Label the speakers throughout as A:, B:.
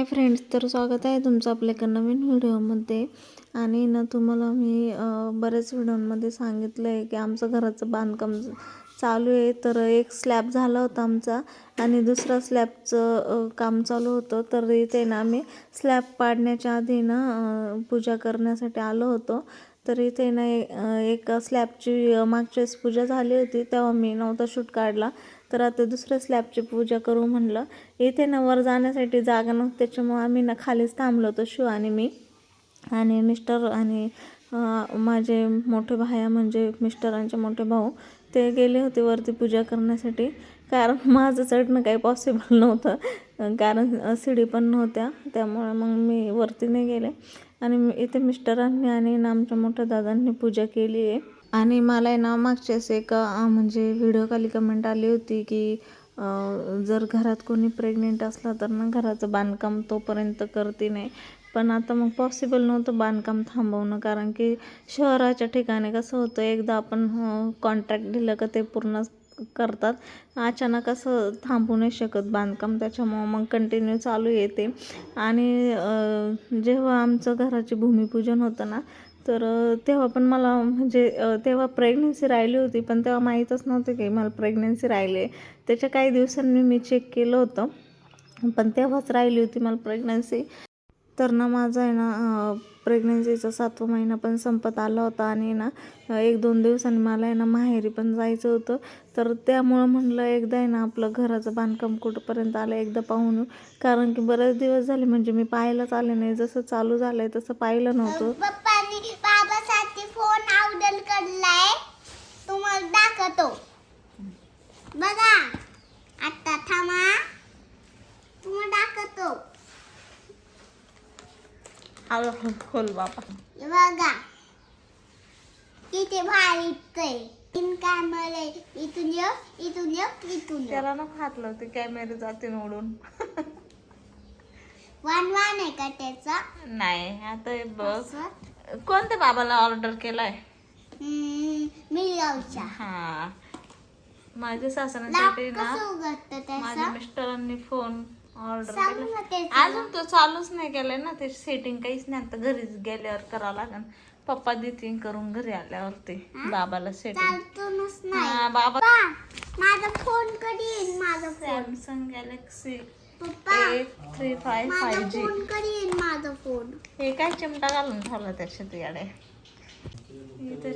A: Hi friends तर स्वागत आहे तुमचं आपल्या एका नवीन व्हिडिओमध्ये. आणि ना तुम्हाला मी बऱ्याच व्हिडिओमध्ये सांगितलं आहे की आमचं घराचं बांधकाम चालू आहे. तर एक स्लॅब झाला होता आमचा आणि दुसरा स्लॅबचं काम चालू होतं. तर इथे ना आम्ही स्लॅब पाडण्याच्या आधी ना पूजा करण्यासाठी आलो होतो. तर इथे ना एक स्लॅबची मागच्या वेळेस पूजा झाली होती तेव्हा मी नव्हता शूट काढला. तर आता दुसऱ्या स्लॅबची पूजा करू म्हणलं. इथे ना वर जाण्यासाठी जागा नव्हती त्याच्यामुळं आम्ही ना खालीच थांबलो होतो शिव आणि मी. आणि मिस्टर आणि माझे मोठे भाया म्हणजे मिस्टरांचे मोठे भाऊ ते गेले होते वरती पूजा करण्यासाठी. कारण माझं चढणं काही पॉसिबल नव्हतं. कारण सिडी पण नव्हत्या त्यामुळे मग मी वरती नाही गेले. आणि मी- इथे मिस्टरांनी आणि ना आमच्या मोठ्या दादांनी पूजा केली आहे. आणि मला आहे ना मागच्याच एक म्हणजे व्हिडिओ खाली कमेंट आली होती की जर घरात कोणी प्रेग्नेंट असला तर ना घराचं बांधकाम तोपर्यंत करते नाही. पण आता मग पॉसिबल नव्हतं बांधकाम थांबवणं कारण की शहराच्या ठिकाणी कसं होतं एकदा आपण कॉन्ट्रॅक्ट दिलं का ते पूर्ण करतात. अचानक असं थांबू नाही शकत बांधकाम त्याच्यामुळं मग कंटिन्यू चालू येते. आणि जेव्हा आमचं घराचे भूमिपूजन होतं ना तर तेव्हा पण मला म्हणजे तेव्हा प्रेग्नन्सी राहिली होती पण तेव्हा माहीतच नव्हतं की मला प्रेग्नन्सी राहिली. आहे त्याच्या काही दिवसांनी मी चेक केलं होतं पण तेव्हाच राहिली होती मला प्रेग्नन्सी तर ना माझा आहे ना प्रेग्नन्सीचा सातवा महिना पण संपत आला होता आणि ना एक दोन दिवसांनी मला आहे ना माहेरी पण जायचं होतं. तर त्यामुळं म्हणलं एकदा आहे ना आपलं घराचं बांधकाम कुठंपर्यंत आलं एकदा पाहून येऊ. कारण की बरेच दिवस झाले म्हणजे मी पाहायलाच आले नाही. जसं चालू झालं आहे तसं पाहिलं नव्हतं.
B: बाबासाठी फोन ऑर्डर करलाय तुम्हाला दाखवतो. बघा आता थांबा. तुम्हाला दाखवतो.
A: खोल बाबा.
B: हे बघा. किती भारी दिसतंय तीन कॅमेरे इथून ये इथून ये इथून ये.
A: त्याला ना फाटलं ते कॅमेरे जाते उडून
B: वन वन आहे का त्याचा?
A: नाही आता हे बघ.
B: असं?
A: कोणत्या बाबाला ऑर्डर केलाय? हा. माझ्या सासऱ्यांसाठी ना माझ्या मिस्टरांनी फोन ऑर्डर केला. अजून तो चालूच नाही केलाय ना ते सेटिंग काहीच नाही. आता घरीच गेल्यावर करावं लागेल. पप्पा देतील करून घरी आल्यावरती बाबाला सेटिंग बाबा
B: माझा फोन कधी माझा phone
A: Samsung Galaxy eight three five five G
B: phone येईल माझा फोन
A: हे काय चिमटा घालून ठेवला त्याच्यात याडे इथे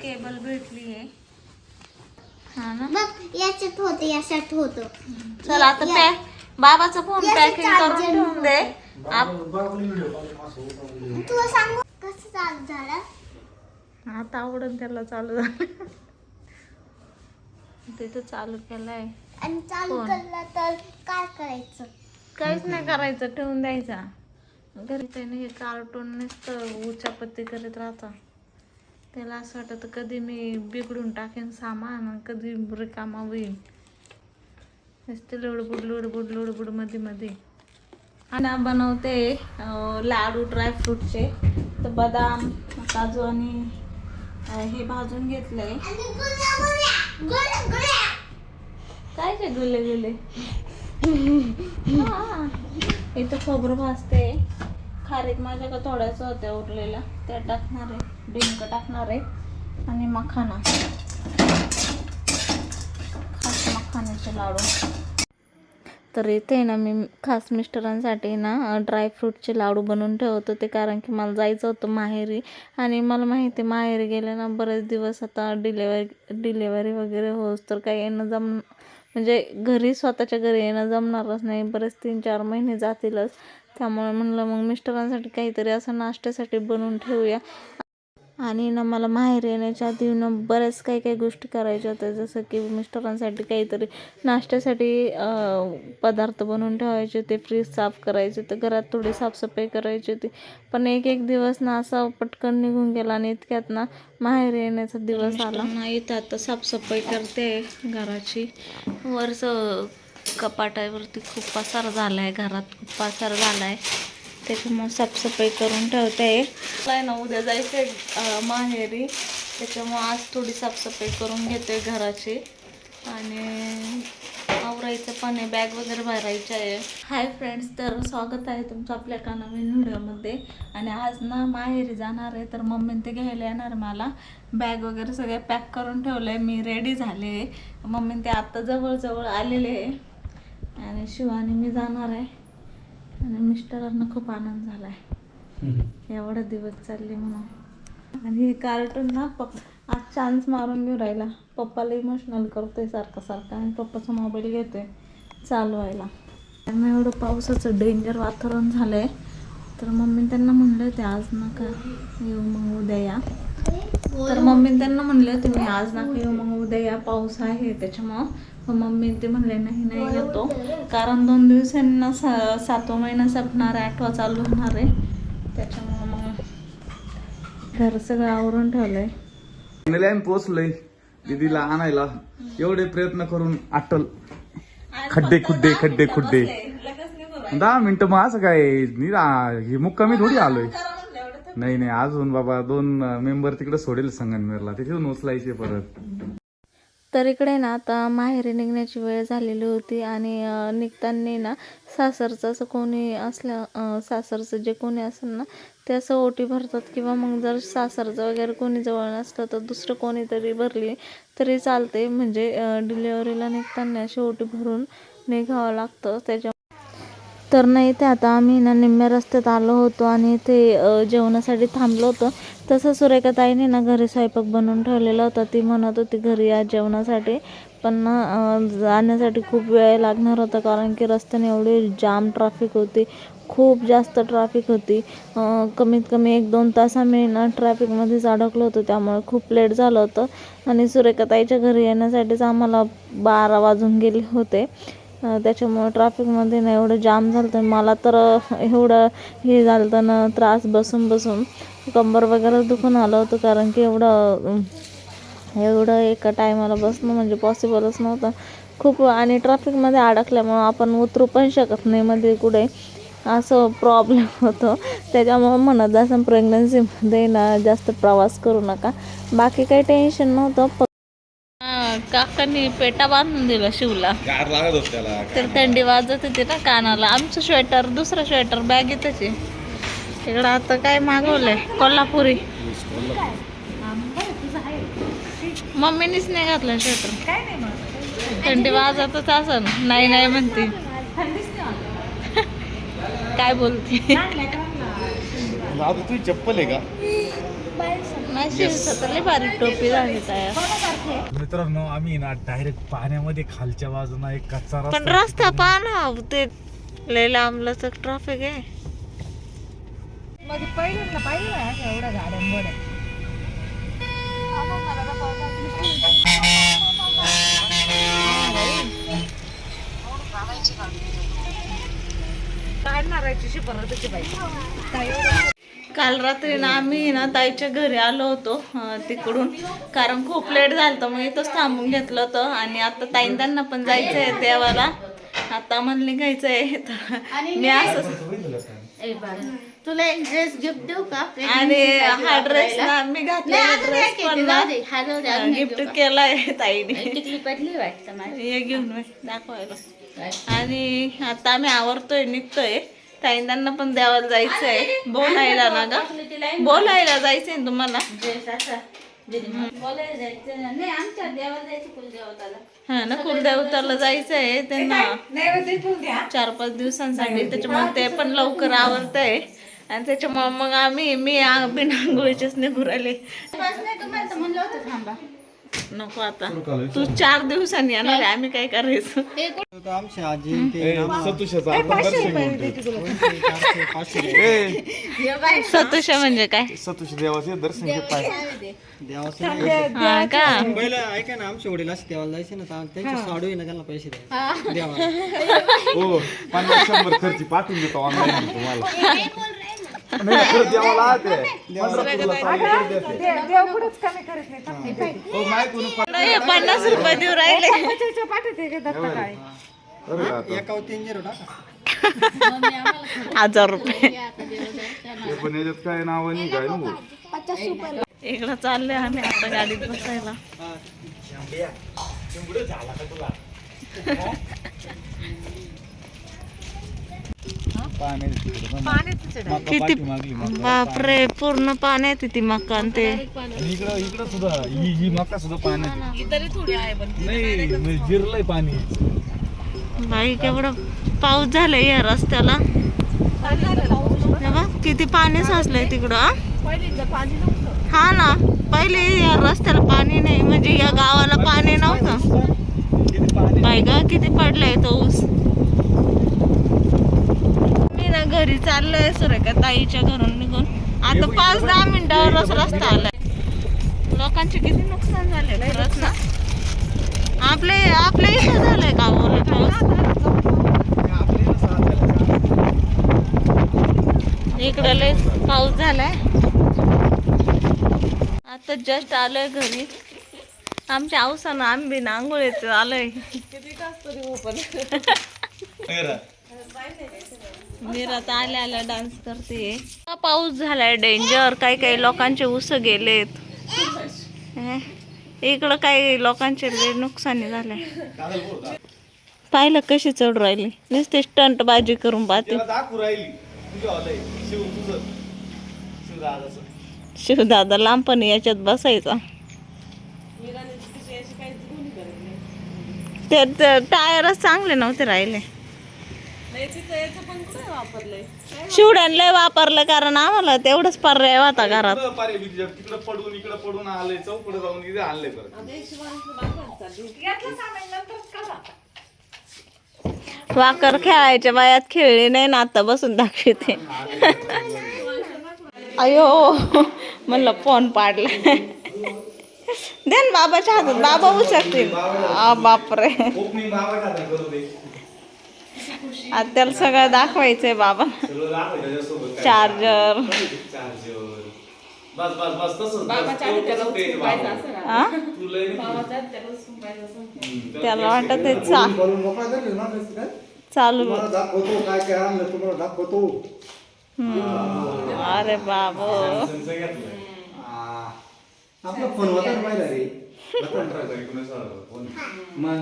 A: केबल भेटली आहे हा ना?
B: बघ याच्यात होतं याच्यात होतं.
A: चल आता पॅक बाबाचा फोन पॅकिंग करून ठेवून दे. आप-
B: सांगू कसं चालू झालं?
A: आता आवडून त्याला चालू झालं. तिथं चालू केलंय.
B: आणि चालू
A: फोन.
B: केलं तर काय करायचं?
A: काहीच नाही करायचं ठेवून द्यायचा. घरी त्याने हे कार्टून नुसतं उचापत्ती करीत राहता. त्याला असं वाटतं कधी मी बिघडून टाकेन सामान कधी रिकामा होईल. नुसते लोडबुड लोडबुड लोडबुडमध्ये मध्ये आणि बनवते लाडू ड्रायफ्रूटचे तर बदाम काजू आणि हे भाजून घेतलंय. काय ते गुले गुले. इथं खोबरं भाजते. खारीक माझ्याकडे थोड्याच होत्या उरलेल्या. त्या टाकणार आहे. डिंक टाकणार आहे. आणि मखाना. खास मखाण्याचे लाडू. तर इथे ना मी खास मिस्टरांसाठी ना ड्रायफ्रूटचे लाडू बनवून ठेवत होते. कारण की मला जायचं होतं माहेरी. आणि मला माहिती आहे माहेरी गेले ना बरेच दिवस आता डिलेवरी डिलेवरी वगैरे होस तर काही येणं जम म्हणजे घरी स्वतःच्या घरी येणं जमणारच नाही. बरेच तीन चार महिने जातीलच. त्यामुळे म्हणलं मग मिस्टरांसाठी काहीतरी असं नाश्त्यासाठी बनवून ठेवूया. आणि ना मला माहेर येण्याच्या आधी ना बऱ्याच काही काही गोष्टी करायच्या होत्या. जसं की मिस्टरांसाठी काहीतरी नाश्त्यासाठी पदार्थ बनवून ठेवायचे होते. फ्रीज साफ करायचे तर घरात थोडी साफसफाई करायची होती. पण एक एक दिवस ना असा पटकन निघून गेला आणि इतक्यात ना माहेर येण्याचा दिवस आला. नाही इथं आता साफसफाई करते घराची. वरचं कपाटावरती खूप पसार झाला आहे घरात खूप पसार झाला आहे त्याच्यामुळे साफसफाई करून ठेवते. मला ना उद्या जायचं आहे माहेरी. त्याच्यामुळं आज थोडी साफसफाई करून घेते घराची. आणि आवरायचं पण आहे बॅग वगैरे भरायची आहे. हाय फ्रेंड्स तर स्वागत आहे तुमचं आपल्या एका नवीन व्हिडिओमध्ये. आणि आज ना माहेरी जाणार आहे तर मम्मीने ते घ्यायला येणार मला. बॅग वगैरे सगळे पॅक करून ठेवलं आहे मी रेडी झाले मम्मीने ते आत्ता जवळजवळ आलेले आहे. आणि शिवानी मी जाणार आहे. आणि मिस्टरांना खूप आनंद झाला आहे एवढा दिवस चालले म्हणून. आणि हे कार्टून ना पप आज चान्स मारून घेऊ राहिला. पप्पाला इमोशनल करतोय सारखं सारखं आणि पप्पाचा मोबाईल घेतोय चालवायला त्यांना एवढं पावसाचं डेंजर वातावरण झालं आहे तर मम्मी त्यांना म्हणले होते आज नका येऊ मग उद्या या. तर मम्मी त्यांना म्हणले मी आज नका येऊ मग उद्या या पाऊस आहे त्याच्यामुळं. मग मम्मी ते म्हणले नाही नाही येतो. कारण दोन दिवसांना सा सातवा महिना संपणार आहे आठवा चालू होणार आहे. त्याच्यामुळं मग घर सगळं आवरून ठेवलंय.
C: फायनली आम्ही पोहोचलोय दीदीला आणायला. एवढे प्रयत्न करून अटल. खड्डे खुड्डे खड्डे खुड्डे. दहा मिनिटं मग असं काय हे मुक्कामी थोडी आलोय. नाही नाही अजून बाबा दोन मेंबर तिकडे सोडेल संगनमेरला तिथून उचलायचे परत.
A: तर इकडे ना आता माहेरी निघण्याची वेळ झालेली होती आणि निघताना ना सासरचं असं कोणी असलं सासरचं जे कोणी असेल ना ते असं ओटी भरतात किंवा मग जर सासरचं वगैरे कोणी जवळ नसलं तर दुसरं कोणीतरी भरली तरी चालते म्हणजे डिलेवरीला निघताना अशी ओटी भरून निघावं लागतं. त्याच्या तर नाही ते आता आम्ही ना निम्म्या रस्त्यात आलो होतो आणि ते जेवणासाठी थांबलो होतो. तसं सुरेखाताईने ना घरी स्वयंपाक बनवून ठेवलेला होता. ती म्हणत होती घरी या जेवणासाठी. पण ना जाण्यासाठी खूप वेळ लागणार होता कारण की रस्त्याने एवढी जाम ट्रॅफिक होती. खूप जास्त ट्रॅफिक होती. कमीत कमी एक दोन तास आम्ही ना ट्रॅफिकमध्येच अडकलो होतो. त्यामुळे खूप लेट झालं होतं. आणि सुरेखाताईच्या घरी येण्यासाठीच आम्हाला बारा वाजून गेले होते. त्याच्यामुळं ट्रॅफिकमध्ये ना एवढं जाम झालं होतं मला तर एवढं हे झालं होतं ना त्रास बसून बसून. कंबर वगैरे दुखून आलं होतं कारण की एवढं एवढं एका टायमाला बसणं म्हणजे पॉसिबलच नव्हतं. खूप आणि ट्रॅफिकमध्ये अडकल्यामुळं आपण उतरू पण शकत नाही मध्ये कुठे. असं प्रॉब्लेम होतो. त्याच्यामुळं म्हणत असं प्रेग्नन्सीमध्ये ना जास्त प्रवास करू नका. बाकी काही टेन्शन नव्हतं. काकांनी पेटा बांधून दिला शिवला.
C: गार लागत होत त्याला
A: तर थंडी वाजत होती ना कानाला. आमचं स्वेटर दुसरं स्वेटर बॅग येतच आहे इकडं आता काय मागवलंय? कोल्हापुरी. मम्मीनीच नाही घातलं स्वेटर थंडी वाजतच असं नाही नाही म्हणते. काय बोलते?
C: चप्पल आहे का? मित्रांनो आम्ही ना डायरेक्ट पाण्यामध्ये खालच्या बाजूला एक कच्चा
A: पण रस्ता पहा ना ते लय लांबलंच ट्रॅफिक आहे. काल रात्री ना आम्ही ना ताईच्या घरी आलो होतो तिकडून. कारण खूप लेट झालं तर मग इथंच थांबून घेतलं होतं आणि आता ताईन त्यांना पण जायचं आहे देवाला. आता म्हणले घ्यायचं आहे तर मी असं
B: तुला एक ड्रेस गिफ्ट देऊ का?
A: आणि हा ड्रेस ना मी
B: एक
A: गिफ्ट? केलाय ताईने. हे घेऊन दाखवायला. आणि आता आम्ही आवरतोय निघतोय. ताईन त्यांना पण देवाला जायचं आहे बोलायला ना ग. बोलायला जायचंय तुम्हाला. हा ना कुलदेवताला जायचं आहे त्यांना. चार पाच दिवसांसाठी. त्याच्यामुळे ते पण लवकर आवडतंय आणि त्याच्यामुळे मग आम्ही मी बिना आंघोळीचेच निघू राहिले. नको आता. तू चार दिवसांनी येणार आहे आम्ही काय करायचं?
D: आमची आजी
A: सतुशा म्हणजे काय?
C: सतुश देवाचे दर्शन
D: देवाचं
A: हा का?
D: पहिलं ऐका ना आमच्या वडील असं देवाला जायचे ना तर त्यांची साडू आहे ना त्यांना पैसे द्या देवाला.
C: हो पन्नास शंभर खर्ची पाठवून देतो ऑनलाईन तुम्हाला. ते. हो माहिती
A: नाही, पन्नास रुपये देऊ राहिले.
C: अरे आता.
D: एकावर तीन झिरो टाका.
A: हजार रुपये.
C: ते पण याच्यात काय नाव नाही काय ना
A: इकडं चालले आम्ही आता गाडीत बसायला. किती बापरे पूर्ण पाण्यात आहे ती मका आणि ते.
C: इकडं इकडं सुद्धा ही ही मका सुद्धा पाण्यात नाही म्हणजे जिरलंय पाणी.
A: बाई केवढं पाऊस झालाय या रस्त्याला. बघ, किती पाणी साचलंय तिकडं हा? हा ना पहिले या रस्त्याला पाणी नाही म्हणजे या गावाला पाणी नव्हतं. बाय ग किती पडलाय तो ऊस मी ना घरी चाललोय सुरेखा ताईच्या घरून निघून. आता पाच दहा मिनिटावरच रस्ता आलाय. लोकांचे किती नुकसान झाले खरंच ना? आपले आपल्या इथं झालंय का ओले पाऊस इकडं लय पाऊस झालाय. आता जस्ट आलोय घरी. आमच्या औसानं आंबी ना आंघोळीच आलोय. तर आल्या आल्या डान्स करते. पाऊस झालाय डेंजर काही काही लोकांचे उस गेलेत. हे, इकडं काही लोकांचे लय नुकसानी झालंय. पाहिलं कशी चढ राहिली? नुसते स्टंट बाजी करून पाहते. शिवदादा लांबपण याच्यात बसायचा. ते टायरच चांगले नव्हते राहिले. शिवड्यान लय वापरलं कारण आम्हाला तेवढंच पर्याय होता घरात.
C: तिकडं पडून इकडं पडून चौकडं जाऊन परत.
A: वाकर खेळायच्या वयात खेळली नाही ना आता बसून दाखवते. अयो म्हणलं फोन पाडला. दे ना बाबाच्या हातात बाबा उचकतील आ बापरे
C: ओपनिंग बाबा खाते करू दे
A: आता त्याला सगळं दाखवायचंय बाबा. चार्जर त्याला वाटत? चालू.
E: दाखवतो.
A: अरे बाबो.
E: आपला फोन ना पहिला रे. मग?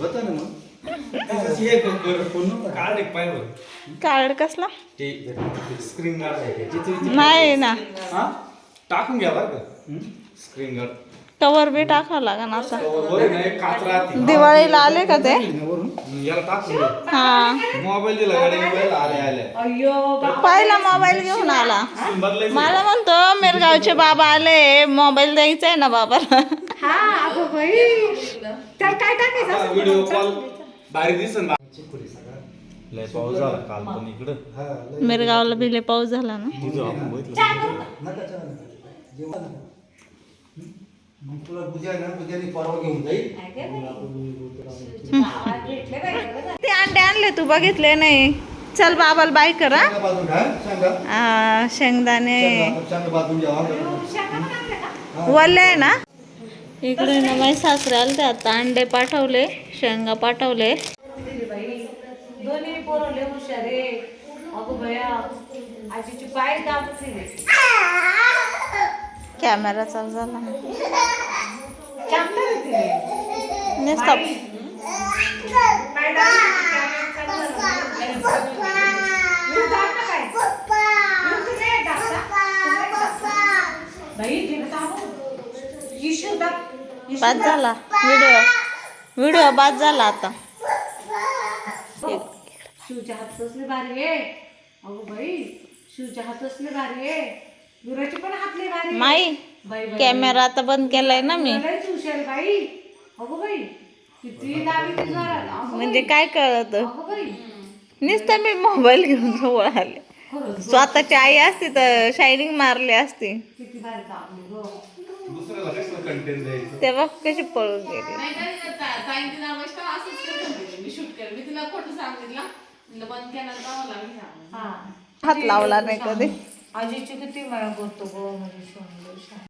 E: होता ना मग?
C: हे कार्ड
A: कसला?
C: स्क्रीन गार्ड आहे
A: नाही ना.
C: हा? टाकून घ्या बरं का. स्क्रीन गार्ड
A: कवर बी टाकावं लागेल असा. दिवाळीला आले का ते? हा.
C: मोबाईल दिला गाडी मोबाईल आले आले
A: पहिला मोबाईल घेऊन आला. मला म्हणतो मेरगावचे बाबा आले मोबाईल द्यायचा आहे ना बाबाला.
C: व्हिडिओ कॉल भारी दिसन लय पाऊस झाला काल पण इकडं.
A: मेरगावला भिले पाऊस झाला ना?
C: तुझं आपण बघितलं.
A: ते अंडे आणले तू बघितले नाही. चल बाबाला बाय करा. शेंगदाणे. वल्ले आहे ना? इकडे ना माझे सासरे आले ते आता अंडे पाठवले शेंगा पाठवले. कॅमेरा चालू झाला ना
F: चांगलं आहे तिने.
A: नुसता
F: पाय दाबते, कॅमेरा चालू झाला. मी जात ना काय? मी तुला एक दाबता? बाई, तिने दाबू. इशू दाब. इशू
A: बाद. झाला. व्हिडिओ. व्हिडिओ बाद झाला आता.
F: शिवच्या हात भारी आहे. अगो बाई शिवच्या हात भारी आहे. गुराचे पण हातले भारी.
A: माई कॅमेरा आता बंद केलाय ना मी.
F: हुशार बाई. अगो बाई किती अगो
A: म्हणजे काय कळत? नुसतं मी मोबाईल घेऊन जवळ आले स्वतःची आई असती तर शायनिंग मारली असती.
F: किती भारी
A: तेव्हा कशी पळून गेली.
F: हा.
A: हात लावला नाही कधी?
F: आजीची किती माया करतो गो म्हणजे